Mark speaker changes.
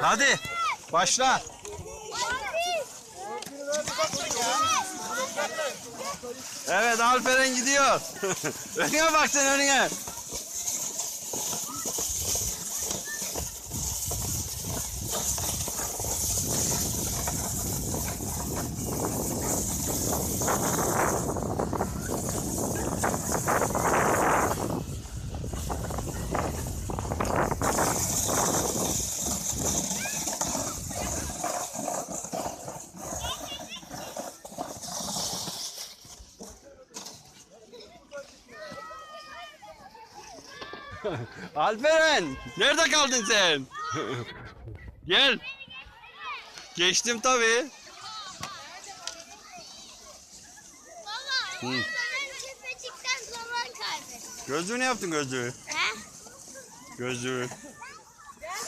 Speaker 1: Hadi başla. Evet Alperen gidiyor. önüne bak sen önüne. Alperen nerede kaldın sen? Gel. Geçtim tabii.
Speaker 2: Baba,
Speaker 1: Hı.
Speaker 2: ben tepecikten zaman kaybettim.
Speaker 1: Gözlüğü ne yaptın gözlüğü?
Speaker 2: He?
Speaker 1: Gözlüğü.